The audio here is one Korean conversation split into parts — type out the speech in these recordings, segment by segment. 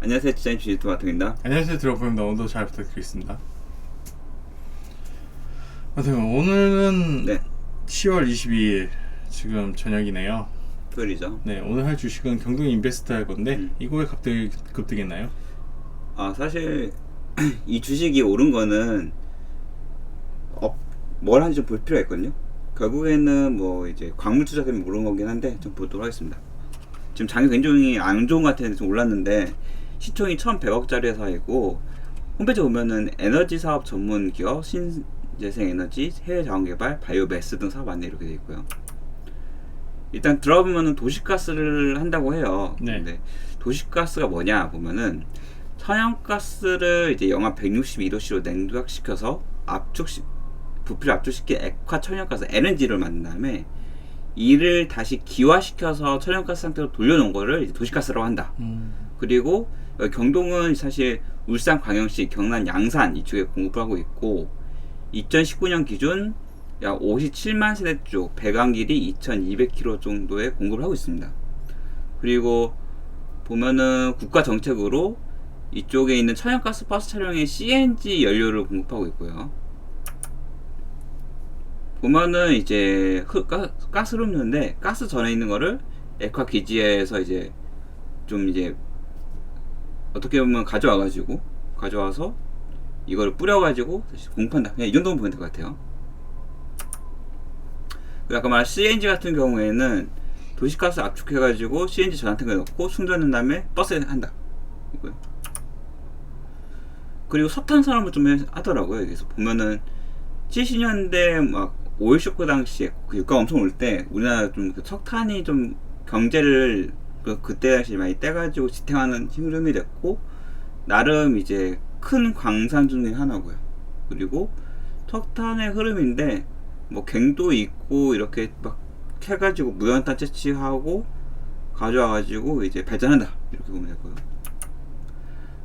안녕하세요 디자인 주식 토마토입니다. 안녕하세요 들어보입니다 오늘도 잘 부탁드리겠습니다 아무튼 오늘은 네, 10월 22일 지금 저녁이네요 토요일이죠. 네 오늘 할 주식은 경동 인베스트 할 건데 음. 이거 왜 갑자기 급등했나요? 아 사실 이 주식이 오른 거는 어, 뭘 하는지 좀 볼 필요가 있거든요. 결국에는 뭐 이제 광물 투자 때문에 오른 거긴 한데 좀 보도록 하겠습니다. 지금 장이 굉장히 안 좋은 것 같은데 좀 올랐는데 시총이 1,100억짜리 회사이고 홈페이지 보면은 에너지 사업 전문 기업, 신재생 에너지, 해외 자원 개발, 바이오 매스 등 사업 안내 이렇게 돼 있고요. 일단 들어보면은 도시가스를 한다고 해요. 네. 근데 도시가스가 뭐냐 보면은 천연가스를 이제 영하 162도씨로 냉각시켜서 압축시 부피를 압축시킨 액화 천연가스 LNG를 만든 다음에 이를 다시 기화시켜서 천연가스 상태로 돌려놓은 거를 이제 도시가스라고 한다. 음, 그리고 경동은 사실 울산 광역시 경남 양산 이쪽에 공급을 하고 있고 2019년 기준 약 57만 세대 쪽 배관 길이 2,200km 정도의 공급을 하고 있습니다. 그리고 보면은 국가 정책으로 이쪽에 있는 천연가스 버스 차량에 CNG 연료를 공급하고 있고요. 보면은 이제 흑, 가, 가스로 흡는데 가스 전에 있는 거를 액화 기지에서 이제 좀 이제 어떻게 보면 가져와가지고 가져와서 이거를 뿌려가지고 다시 공판다. 그냥 이 정도면 보면 될 것 같아요. 그리고 아까 말한 CNG 같은 경우에는 도시가스 압축해가지고 CNG 전화탱크에 넣고 충전한 다음에 버스에 한다. 이거요. 그리고 석탄 산업을 좀 해- 하더라고요. 여기서 보면은 70년대 막 오일 쇼크 당시에 그 유가 엄청 올 때 우리나라 좀그 석탄이 좀 경제를 그 그때 당시 많이 떼가지고 지탱하는 흐름이 됐고 나름 이제 큰 광산 중에 하나고요. 그리고 석탄의 흐름인데 뭐 갱도 있고 이렇게 막 해가지고 무연탄 채취하고 가져와가지고 이제 발전한다 이렇게 보면 되고요.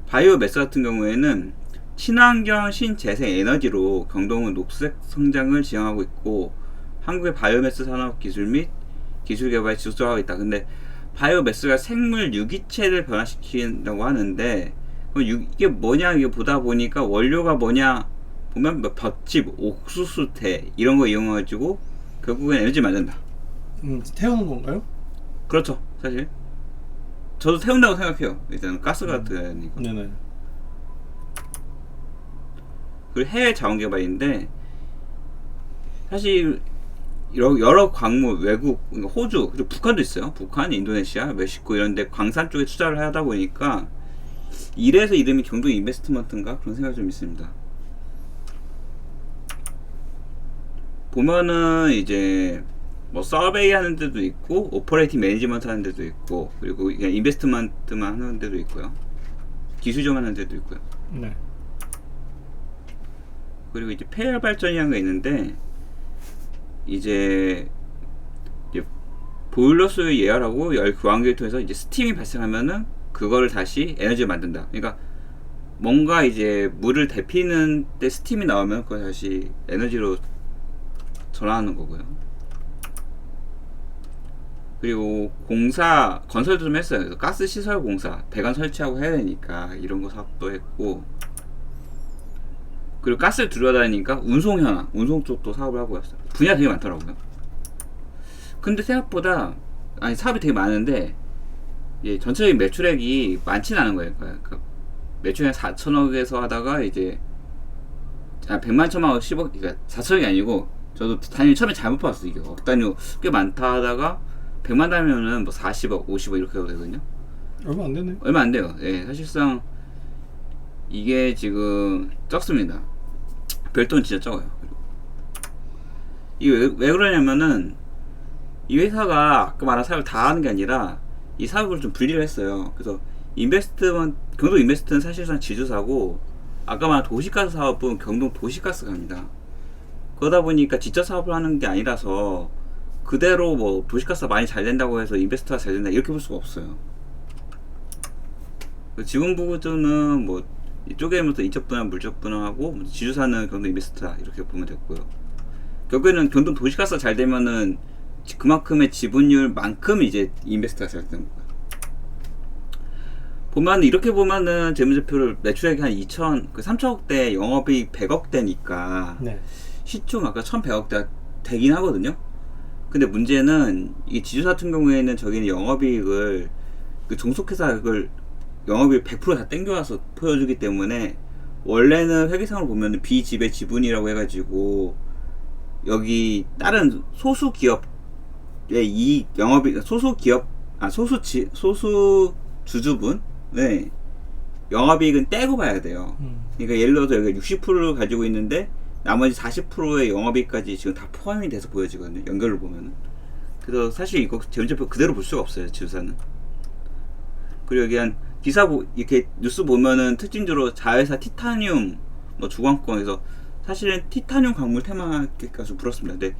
바이오 매스 같은 경우에는 친환경 신재생 에너지로 경동은 녹색 성장을 지향하고 있고 한국의 바이오매스 산업 기술 및 기술 개발에 지속적으로 하고 있다. 근데 바이오매스가 생물 유기체를 변화시킨다고 하는데 이게 뭐냐 이게 보다 보니까 원료가 뭐냐 보면 뭐 볏짚, 옥수수태 이런 거 이용해가지고 결국엔 에너지 만든다. 음, 태우는 건가요? 그렇죠, 사실. 저도 태운다고 생각해요. 일단 가스가 들어가니까. 네네 그리고 해외 자원 개발인데 사실 여러, 여러 광물 외국 그러니까 호주 그리고 북한도 있어요. 북한, 인도네시아, 멕시코 이런데 광산 쪽에 투자를 하다 보니까 이래서 이름이 경동 인베스트먼트인가 그런 생각이 좀 있습니다. 보면은 이제 뭐 서베이 하는 데도 있고 오퍼레이팅 매니지먼트 하는 데도 있고 그리고 그냥 인베스트먼트만 하는 데도 있고요. 기술 좀 하는 데도 있고요. 네. 그리고 이제 폐열 발전이라는 게 있는데 이제, 이제 보일러 수를 예열하고 열 교환기를 통해서 이제 스팀이 발생하면은 그거를 다시 에너지를 만든다. 그러니까 뭔가 이제 물을 데피는 때 스팀이 나오면 그걸 다시 에너지로 전환하는 거고요. 그리고 공사 건설도 좀 했어요. 그래서 가스 시설 공사 배관 설치하고 해야 되니까 이런 거 사업도 했고 그리고 가스를 들여다니까 운송 현황, 운송 쪽도 사업을 하고 있어요. 분야 되게 많더라고요. 근데 생각보다 아니 사업이 되게 많은데 예, 전체적인 매출액이 많지는 않은 거예요. 그러니까 매출 한 4천억에서 하다가 이제 아, 100만 천만 원 10억 그러니까 4천억이 아니고 저도 단위 처음에 잘못 봤어요. 이게 억 단위 꽤 많다 하다가 100만 단위면은 뭐 40억, 50억 이렇게 해도 되거든요. 얼마 안 되네 얼마 안 돼요. 예, 사실상 이게 지금 적습니다. 별돈 진짜 적어요. 이게 왜, 왜 그러냐면은 이 회사가 아까 말한 사업을 다 하는 게 아니라 이 사업을 좀 분리를 했어요. 그래서 인베스트먼 경동 인베스트는 사실상 지주사고 아까 말한 도시가스 사업은 경동 도시가스가 합니다. 그러다 보니까 직접 사업을 하는 게 아니라서 그대로 뭐 도시가스가 많이 잘 된다고 해서 인베스트가 잘 된다 이렇게 볼 수가 없어요. 그 지분 부분은 뭐 이쪽에부터 인적 분할, 물적 분할하고 뭐 지주사는 경동 인베스트다 이렇게 보면 됐고요. 결국에는 경동 도시가스가 잘 되면은 지- 그만큼의 지분율만큼 이제 인베스트가 잘 되는 거예요. 보면 이렇게 보면은 재무제표를 매출액이 한 2천, 그 3천억대, 영업이 100억대니까 네. 시총 아까 1,100억대 되긴 하거든요. 근데 문제는 이 지주사 같은 경우에는 저기는 영업이익을 그 종속회사를 영업이익 100%다 땡겨와서 보여주기 때문에 원래는 회계상으로 보면 비지배 지분이라고 해가지고 여기 다른 소수 기업의 이 영업이 소수 기업 아 소수 지 소수 주주분 네 영업이익은 떼고 봐야 돼요. 음. 그러니까 예를 들어서 여기가 60%를 가지고 있는데 나머지 40%의 영업이익까지 지금 다 포함이 돼서 보여지거든요. 연결을 보면은. 그래서 사실 이거 재무제표 그대로 볼 수가 없어요. 지주사는. 그리고 여기 한 기사 보, 이렇게 뉴스 보면은 특징적으로 자회사 티타늄 뭐 주광권에서 사실은 티타늄 광물 테마까지 불었습니다. 근데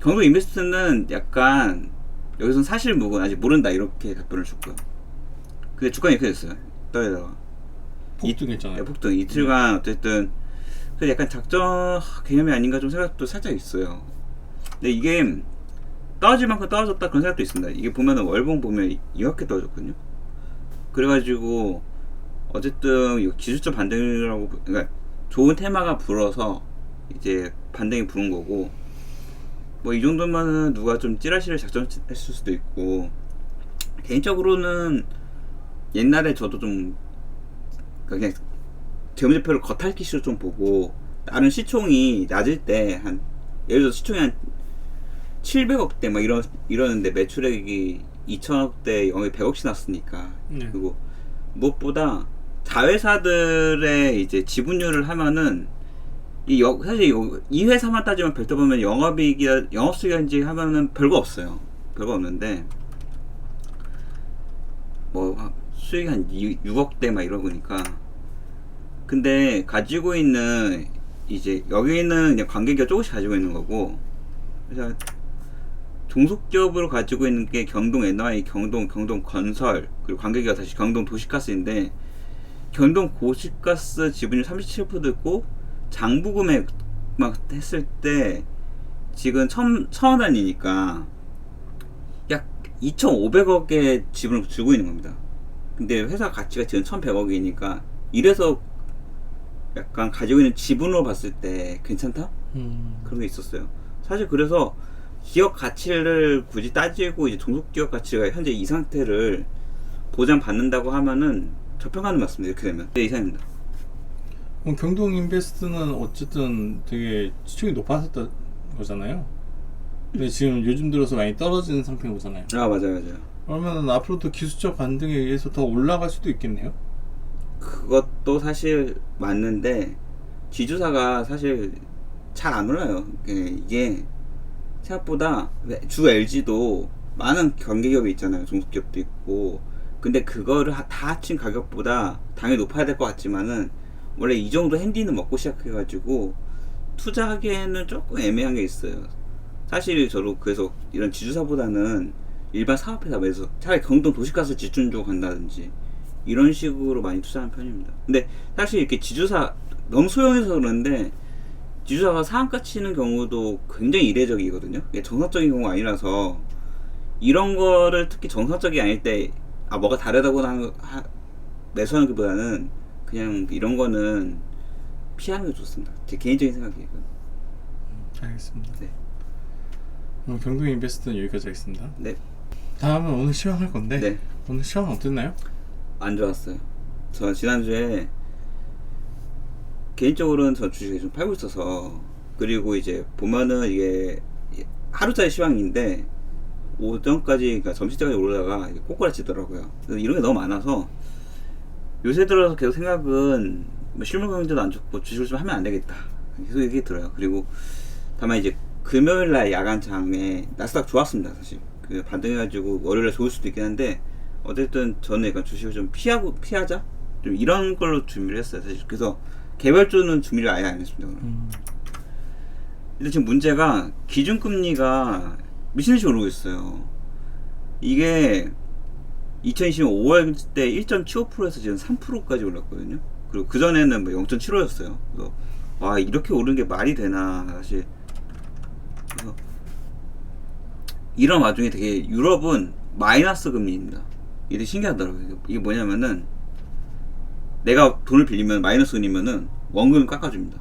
경도 인베스트는 약간 여기서는 사실 무근 아직 모른다 이렇게 답변을 줬고요. 근데 주가는 이렇게 됐어요. 떠에다가. 폭등했잖아요. 네, 폭등 이틀간 어쨌든 그래서 약간 작전 개념이 아닌가 좀 생각도 살짝 있어요. 근데 이게 떨어질 만큼 떨어졌다 그런 생각도 있습니다. 이게 보면은 월봉 보면 이렇게 떨어졌거든요. 그래가지고 어쨌든 이 기술적 반등이라고 보- 그러니까 좋은 테마가 불어서 이제 반등이 부른 거고 뭐 이 정도면은 누가 좀 찌라시를 작전했을 수도 있고 개인적으로는 옛날에 저도 좀 그러니까 그냥 재무제표를 겉핥기식으로 좀 보고 다른 시총이 낮을 때 한 예를 들어 시총이 한 700억 대 막 이러 이러는데 매출액이 2천억대 영업이 100억씩 났으니까 네. 그리고 무엇보다 자회사들의 이제 지분율을 하면은 이 여, 사실 요- 이 회사만 따지면 별도 보면 영업이익이 영업수익인지 하면은 별거 없어요. 별거 없는데 뭐 한- 수익이 한 6억대 막 이러니까 근데 가지고 있는 이제 여기는 그냥 관계기업 조금씩 가지고 있는 거고 그래서 종속기업으로 가지고 있는 게 경동 NY, 경동 경동 건설 그리고 관계기업 다시 경동 도시가스인데 경동 도시가스 지분율 37% 있고 장부 금액 막 했을 때 지금 천, 천원 단위니까 약 2,500억의 지분을 주고 있는 겁니다. 근데 회사 가치가 지금 1,100억이니까 이래서 약간 가지고 있는 지분으로 봤을 때 괜찮다? 음. 그런 게 있었어요. 사실 그래서 기업 가치를 굳이 따지고 이제 종속 기업 가치가 현재 이 상태를 보장받는다고 하면은 저평가는 맞습니다. 이렇게 되면. 네, 이상입니다. 그럼 경동 인베스트는 어쨌든 되게 시총이 높아졌다 거잖아요. 근데 지금 요즘 들어서 많이 떨어지는 상태인 거잖아요. 아, 맞아요, 맞아요. 그러면 앞으로도 기술적 반등에 의해서 더 올라갈 수도 있겠네요. 그것도 사실 맞는데 지주사가 사실 잘 안 올라요. 이게- 이게 생각보다 주 LG도 많은 경계기업이 있잖아요. 종속기업도 있고. 근데 그거를 하- 다 합친 가격보다 당연히 높아야 될 것 같지만은 원래 이 정도 핸디는 먹고 시작해가지고 투자하기에는 조금 애매한 게 있어요. 사실 저도 그래서 이런 지주사보다는 일반 사업회사에서 차라리 경동 도시가스 쪽 간다든지 이런 식으로 많이 투자하는 편입니다. 근데 사실 이렇게 지주사 너무 소형해서 그런데 지주사가 상한가 치는 경우도 굉장히 이례적이거든요. 이게 정상적인 경우가 아니라서 이런 거를 특히 정상적이 아닐 때 아 뭐가 다르다고 하는 하- 매수하는 것보다는 그냥 이런 거는 피하는 게 좋습니다. 제 개인적인 생각이에요. 알겠습니다. 네. 그럼 경동 인베스트는 여기까지 하겠습니다. 네, 다음은 오늘 시황 할 건데 네, 오늘 시황 어땠나요? 안 좋았어요. 저 지난주에 개인적으로는 저 주식을 좀 팔고 있어서 그리고 이제 보면은 이게 하루짜리 시황인데 오전까지 그러니까 점심때까지 오르다가 꼬꾸라지더라고요. 이런 게 너무 많아서 요새 들어서 계속 생각은 뭐 실물 경제도 안 좋고 주식을 좀 하면 안 되겠다. 계속 얘기 들어요. 그리고 다만 이제 금요일 날 야간장에 나스닥 좋았습니다. 사실 그 반등해가지고 월요일에 좋을 수도 있긴 한데 어쨌든 저는 약간 주식을 좀 피하고 피하자 좀 이런 걸로 준비를 했어요. 사실 그래서 개별주는 준비를 아예 안 했습니다. 음. 근데 지금 문제가 기준금리가 미친 듯이 오르고 있어요. 이게 2020년 5월 때 1.75%에서 지금 3%까지 올랐거든요. 그리고 그 전에는 뭐 0.75였어요. 그래서 와, 이렇게 오르는 게 말이 되나, 사실. 그래서 이런 와중에 되게 유럽은 마이너스 금리입니다. 이게 신기하더라고요. 이게 뭐냐면은 내가 돈을 빌리면 마이너스 은이면은 원금을 깎아줍니다.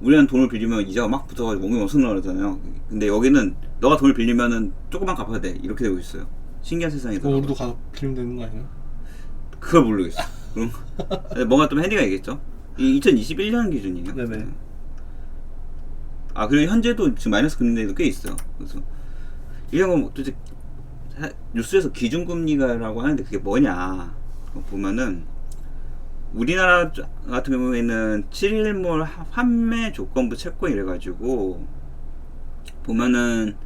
우리는 돈을 빌리면 이자가 막 붙어가지고 원금이 엄청 나가잖아요. 근데 여기는 너가 돈을 빌리면은 조금만 갚아야 돼 이렇게 되고 있어요. 신기한 그럼 세상이더라고요. 우리도 가서 빌리면 되는 거 아니에요? 그걸 모르겠어. 그럼 뭔가 좀 핸디가 있겠죠. 이 2021년 기준이에요. 네네. 아 그리고 현재도 지금 마이너스 금리도 꽤 있어요. 그래서 이런 거 도대체 사- 뉴스에서 기준금리가라고 하는데 그게 뭐냐 보면은 우리나라 자- 같은 경우에는 7일몰 하- 판매 조건부 채권 이래가지고 보면은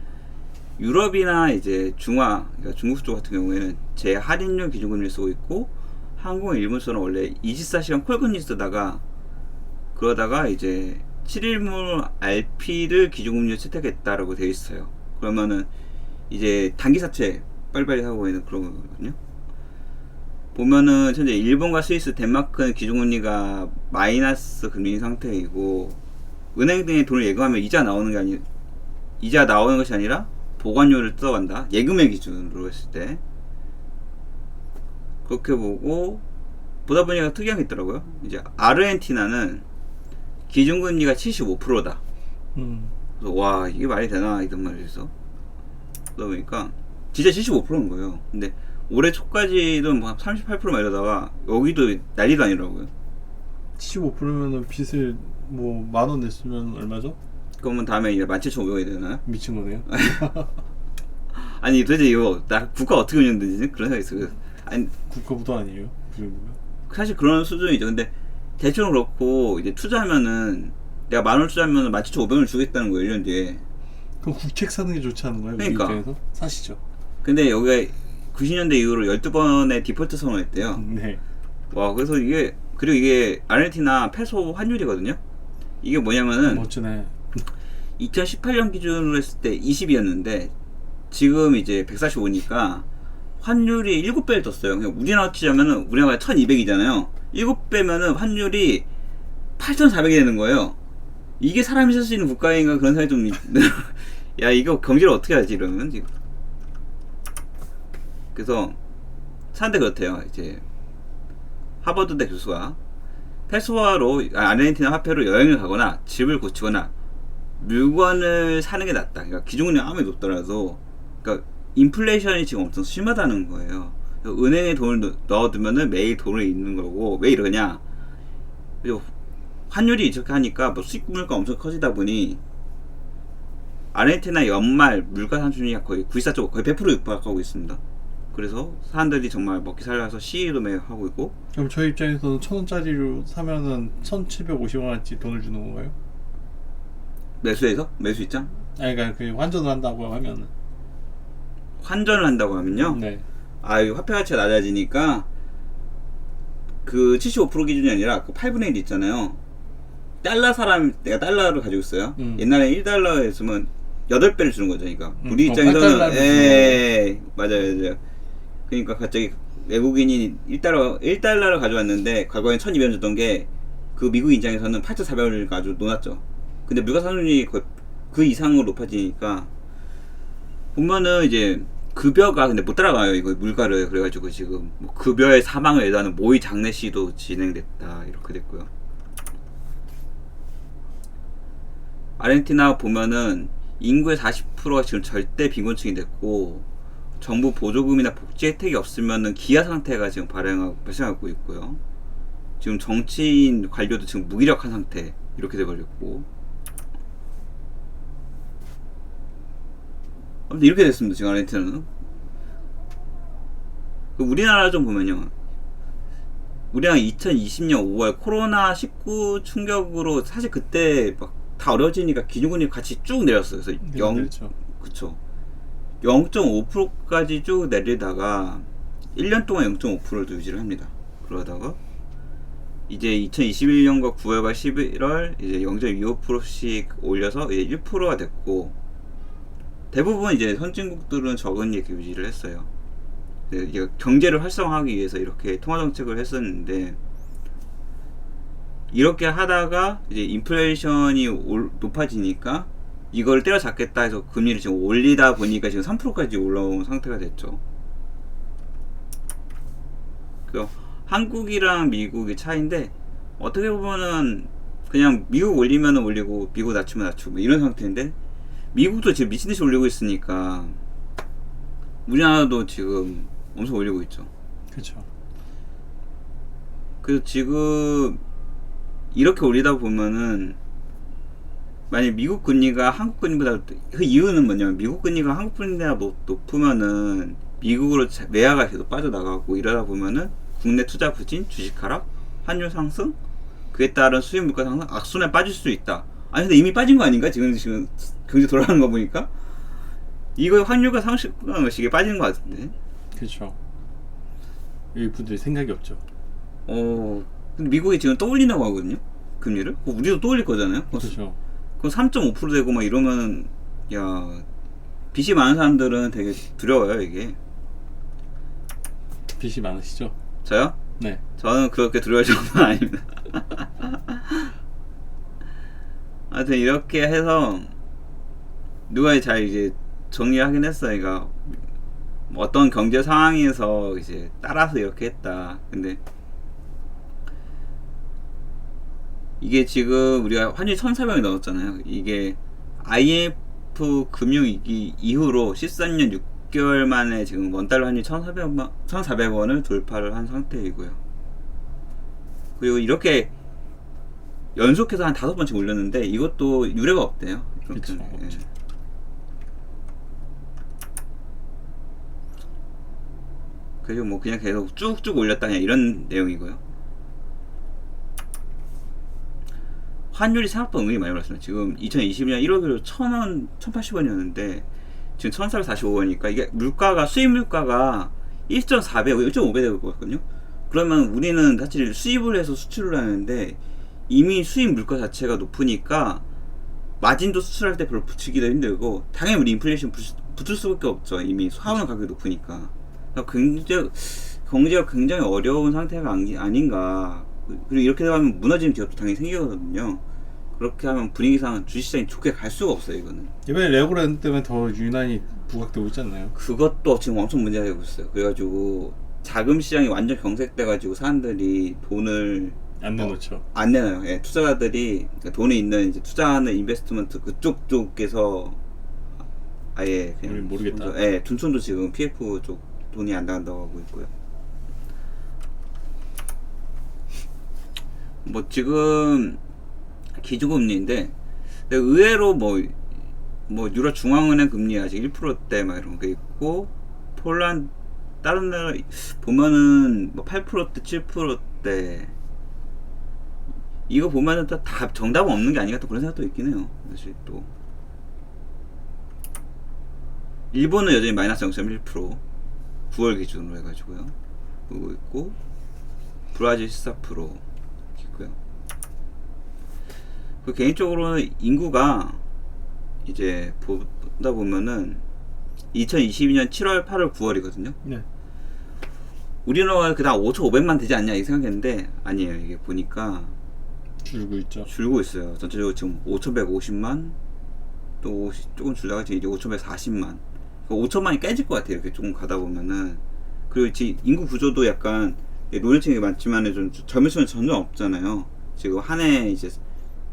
유럽이나 이제 중화 그러니까 중국 쪽 같은 경우에는 제 할인율 기준금리를 쓰고 있고 한국은 일본처럼 원래 24시간 콜금리 쓰다가 그러다가 이제 7일물 RP를 기준금리로 채택했다라고 되어 있어요. 그러면은 이제 단기 사채 빨리빨리 하고 있는 그런 거거든요. 보면은 현재 일본과 스위스, 덴마크는 기준금리가 마이너스 금리 상태이고 은행 등에 돈을 예금하면 이자 나오는 게 아니 이자 나오는 것이 아니라 보관료를 뜯어간다. 예금의 기준으로 했을 때 그렇게 보고 보다 보니까 특이한 게 있더라고요. 이제 아르헨티나는 기준금리가 75%다. 음. 그래서 와 이게 말이 되나 이런 말이었어. 그러다 보니까 진짜 75%인 거예요. 근데 올해 초까지도 뭐38% 이러다가 여기도 난리도 아니더라고요. 75%면은 빚을 뭐 만 원 냈으면 얼마죠? 그러면 다음에 이제 17,500원이 되나요? 미친 거네요. 아니 도대체 이거 나 국가 어떻게 운영되지? 그런 생각이 있어요. 아니 국가부도 아니에요. 그 정도면. 사실 그런 수준이죠. 근데 대충 그렇고 이제 투자하면은 내가 만 원 투자하면 17,500원을 주겠다는 거예요 1년 뒤에. 그럼 국책 사는 게 좋지 않은 거예요? 그러니까. 사시죠. 근데 여기가 90년대 이후로 12번의 디폴트 선언했대요. 네. 와 그래서 이게 그리고 이게 아르헨티나 페소 환율이거든요. 이게 뭐냐면은 멋지네. 2018년 기준으로 했을 때 20이었는데 지금 이제 145니까 환율이 7배를 떴어요. 그냥 우리나라 치자면은 우리나라가 1200이잖아요. 7배면은 환율이 8400이 되는 거예요. 이게 사람이 살 수 있는 국가인가 그런 생각이 좀 야 이거 경제를 어떻게 하지 이러면 지금 그래서 사는데 그렇대요. 이제 하버드대 교수가 페소화로 아, 아르헨티나 화폐로 여행을 가거나 집을 고치거나 물건을 사는 게 낫다. 그러니까 기준금리 아무리 높더라도 그러니까 인플레이션이 지금 엄청 심하다는 거예요. 은행에 돈을 넣- 넣어두면은 매일 돈을 잃는 거고 왜 이러냐? 환율이 이렇게 하니까 뭐 수입 물가 엄청 커지다 보니 아르헨티나 연말 물가 상승률이 거의 94쪽 거의 100% 육박하고 있습니다. 그래서 사람들이 정말 먹기 살라서 시위도 매일 하고 있고 그럼 저희 입장에서는 천 원짜리로 사면은 1,750원 어치 돈을 주는 건가요? 매수해서 매수 입장 아니 그러니까 그 환전을 한다고 하면은. 환전을 한다고 하면요. 네. 아, 이 화폐 가치가 낮아지니까 그 75% 기준이 아니라 그 8분의 1 있잖아요. 달러 사람 내가 달러를 가지고 있어요. 음. 옛날에 1달러였으면 8배를 주는 거죠. 그러니까 음, 우리 어, 입장에서는 8달러를 에 맞아요. 맞아요. 그러니까 갑자기 외국인이 1달러 1달러를 가져왔는데 과거엔 1,200원 줬던 게 그 미국 입장에서는 8,400원을 가지고 놓았죠. 근데 물가 상승률이 거의 그 이상으로 높아지니까 보면은 이제 급여가 근데 못 따라가요 이거 물가를 그래가지고 지금 뭐 급여의 사망을 예도하는 모의 장례식도 진행됐다 이렇게 됐고요. 아르헨티나 보면은 인구의 40%가 지금 절대 빈곤층이 됐고 정부 보조금이나 복지 혜택이 없으면은 기아 상태가 지금 발행하고 발생하고 있고요. 지금 정치인 관료도 지금 무기력한 상태 이렇게 돼버렸고. 아무튼 이렇게 됐습니다 지금 아르헨티나는. 그 우리나라 좀 보면요. 우리나라 2020년 5월 코로나 19 충격으로 사실 그때 막 다 어려워지니까 기준금리 같이 쭉 내렸어요. 그래서 네, 영 그렇죠. 그쵸 0.5%까지 쭉 내리다가 1년 동안 0.5%를 유지를 합니다 그러다가 이제 2021년과 9월과 11월 이제 0.25%씩 올려서 이제 1%가 됐고 대부분 이제 선진국들은 적은 이렇게 유지를 했어요. 네, 경제를 활성화하기 위해서 이렇게 통화 정책을 했었는데 이렇게 하다가 이제 인플레이션이 올- 높아지니까 이걸 때려잡겠다 해서 금리를 지금 올리다 보니까 지금 3%까지 올라온 상태가 됐죠. 그 한국이랑 미국의 차이인데 어떻게 보면은 그냥 미국 올리면 올리고 미국 낮추면 낮추고 뭐 이런 상태인데 미국도 지금 미친 듯이 올리고 있으니까 우리나라도 지금 엄청 올리고 있죠. 그렇죠. 그래서 지금 이렇게 올리다 보면은 만약 미국 금리가 한국 금리보다 그 이유는 뭐냐면 미국 금리가 한국 금리보다 높- 높으면은 미국으로 자- 외화가 계속 빠져나가고 이러다 보면은 국내 투자 부진, 주식 하락, 환율 상승, 그에 따른 수입 물가 상승, 악순환에 빠질 수 있다. 아니 근데 이미 빠진 거 아닌가? 지금 지금 경제 돌아가는 거 보니까 이거 환율과 상승한 것이 이게 빠지는 거 같은데. 그렇죠. 일부들 생각이 없죠. 어, 근데 미국이 지금 또 올린다고 하거든요. 금리를. 어, 우리도 또 올릴 거잖아요. 어, 그렇죠. 그럼 3.5% 되고 막 이러면 야 빚이 많은 사람들은 되게 두려워요 이게. 빚이 많으시죠? 저요? 네. 저는 그렇게 두려울 정도는 아닙니다. 하여튼 이렇게 해서 누가 잘 이제 정리하긴 했어요. 그러니까 뭐 어떤 경제 상황에서 이제 따라서 이렇게 했다. 근데 이게 지금 우리가 환율 1,400이 넘었잖아요. 이게 IMF 금융위기 이후로 13년 6개월 만에 지금 원달러 환율 1,400만 1,400원을 돌파를 한 상태이고요. 그리고 이렇게 연속해서 한 다섯 번씩 올렸는데 이것도 유례가 없대요. 예. 없죠. 그리고 뭐 그냥 계속 쭉쭉 올렸다 그냥 이런 내용이고요. 환율이 생각보다 은근히 많이 올랐어요. 지금 2020년 1월로 1,000원, 1,080원이었는데 지금 1,445원이니까 이게 물가가 수입 물가가 1.4배, 1.5배 되고 있거든요. 그러면 우리는 사실 수입을 해서 수출을 하는데 이미 수입 물가 자체가 높으니까 마진도 수출할 때 별로 붙이기도 힘들고 당연히 우리 인플레이션 붙- 붙을 수밖에 없죠. 이미 사오는 가격이 높으니까. 그러니까 굉장히 경제가 굉장히 어려운 상태가 아닌가. 그리고 이렇게 되면 무너지는 기업도 당연히 생기거든요. 그렇게 하면 분위기상 주식시장이 좋게 갈 수가 없어요. 이거는. 이번에 레고랜드 때문에 더 유난히 부각되고 있잖아요. 그것도 지금 엄청 문제가 되고 있어요. 그래가지고 자금 시장이 완전 경색돼가지고 사람들이 돈을 안 내놓죠. 안 내놔요. 예, 투자자들이 그러니까 돈이 있는 이제 투자하는 인베스트먼트 그쪽 쪽에서 아예 그냥 모르겠다. 둔촌도- 예, 둔촌도 지금 PF 쪽 돈이 안 나간다고 하고 있고요. 뭐 지금 기준금리인데 의외로 뭐 뭐 유럽 중앙은행 금리 아직 1%대 막 이런 게 있고 폴란 다른 나라 보면은 뭐 8%대 7%대 이거 보면은 또다 정답은 없는 게 아닌가 또 그런 생각도 있긴 해요. 사실 또 일본은 여전히 마이너스 0.1% 9월 기준으로 해가지고요. 보고 있고 브라질 14% 있고요. 그 개인적으로는 인구가 이제 보다 보면은 2022년 7월, 8월, 9월이거든요. 네. 우리나라가 그다음 5,500만 되지 않냐 이 생각했는데 아니에요. 이게 보니까 줄고 있죠. 줄고 있어요. 전체적으로 지금 5,150만 또 50, 조금 줄다가 지금 이제 5,140만. 5천만이 깨질 것 같아요. 이렇게 조금 가다 보면은 그리고 지 인구 구조도 약간 노년층이 많지만 좀 젊은 층은 전혀 없잖아요. 지금 한 해 이제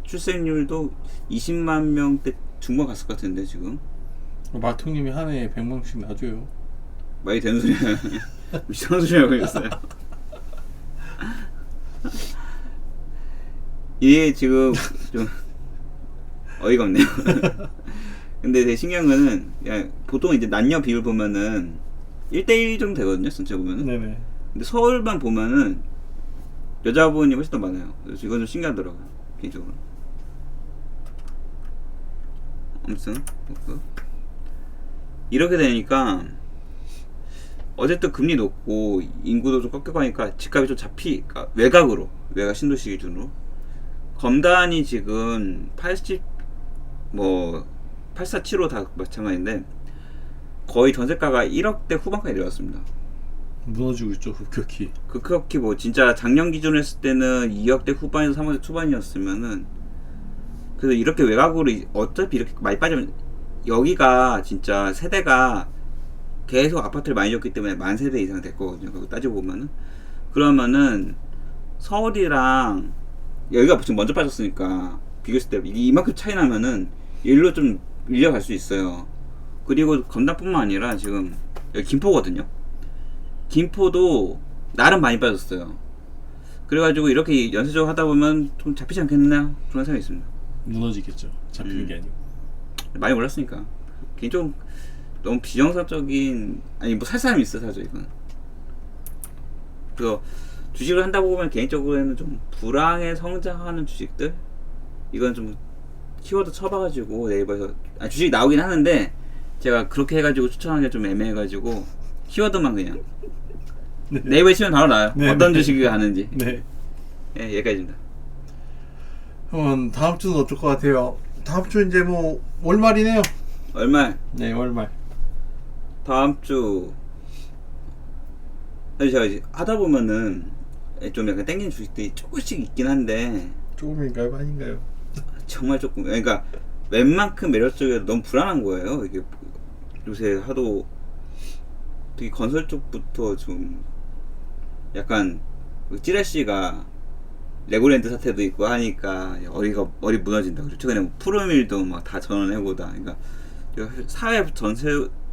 출생률도 20만 명대 중반 갔을 것 같은데 지금 마통님이 한 해에 100명씩 놔줘요. 많이 되는 소리야. 이상한 소리 하고 있어요. 이게 지금 좀 어이가 없네요. 근데 되게 신기한 거는 야, 보통 이제 남녀 비율 보면은 1대1 정도 되거든요. 전체 보면은. 네네. 근데 서울만 보면은 여자분이 훨씬 더 많아요. 그래서 이건 좀 신기하더라고요. 개인적으로. 아무튼 그 이렇게 되니까 어쨌든 금리 높고 인구도 좀 꺾여가니까 집값이 좀 잡히 그러니까 외곽으로 외곽 신도시 기준으로 검단이 지금 80뭐 8475다 마찬가지인데 거의 전세가가 1억대 후반까지 내려왔습니다. 무너지고 있죠. 급격히. 극히 뭐 진짜 작년 기준으로 했을 때는 2억대 후반에서 3억대 초반이었으면은 그래서 이렇게 외곽으로 이- 어차피 이렇게 많이 빠지면 여기가 진짜 세대가 계속 아파트를 많이 줬기 때문에 만 세대 이상 될 거거든요. 따지고 보면은 그러면은 서울이랑 여기가 지금 먼저 빠졌으니까 비교했을 때 이만큼 차이 나면은 일로 좀 밀려갈 수 있어요. 그리고 건담뿐만 아니라 지금 여기 김포거든요. 김포도 나름 많이 빠졌어요. 그래가지고 이렇게 연쇄적으로 하다 보면 좀 잡히지 않겠나 그런 생각이 있습니다. 무너지겠죠. 잡히는 음. 게 아니고. 많이 올랐으니까 개인적으로 너무 비정상적인 아니 뭐 살 사람이 있어 사죠 이건 그래서 주식을 한다고 보면 개인적으로는 좀 불황에 성장하는 주식들 이건 좀 키워드 쳐봐가지고 네이버에서 아 주식이 나오긴 하는데 제가 그렇게 해가지고 추천하기가 좀 애매해가지고 키워드만 그냥 네. 네이버에 치면 바로 나와요 네, 어떤 네. 주식이 가는지 네. 예 여기까지입니다 그러면 다음 주는 어떨 것 같아요? 다음 주 이제 뭐 월말이네요. 얼마 네, 월말. 다음 주 사실 제가 이제 하다 보면은 좀 약간 땡기는 주식들이 조금씩 있긴 한데 조금인가요, 많인가요? 정말 조금 그러니까 웬만큼 매력적이어도 너무 불안한 거예요 이게 요새 하도 되게 건설 쪽부터 좀 약간 그 찌라씨가 레고랜드 사태도 있고 하니까 어리가 머리 무너진다 그리고 최근에 뭐 푸르밀도 막 다 전원해고다. 그러니까 사회 전체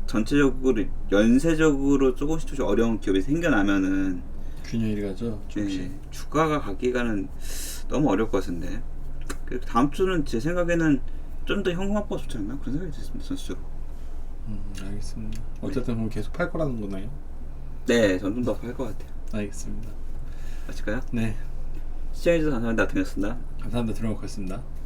전체적으로 연쇄적으로 조금씩 조금씩 어려운 기업이 생겨나면은 균형이 가죠. 예, 주가가 가기가는 너무 어려울 것 같은데. 그래서 다음 주는 제 생각에는 좀 더 현금 확보가 좋지 않나 그런 생각이 들습니다 선수적으로. 음, 알겠습니다. 어쨌든 그럼 계속 팔 거라는 거나요? 네, 전 좀더할것 같아요 알겠습니다. 마실까요? 네, 시청해주셔서 감사합니다. 동현습니다 감사합니다. 들어가겠습니다.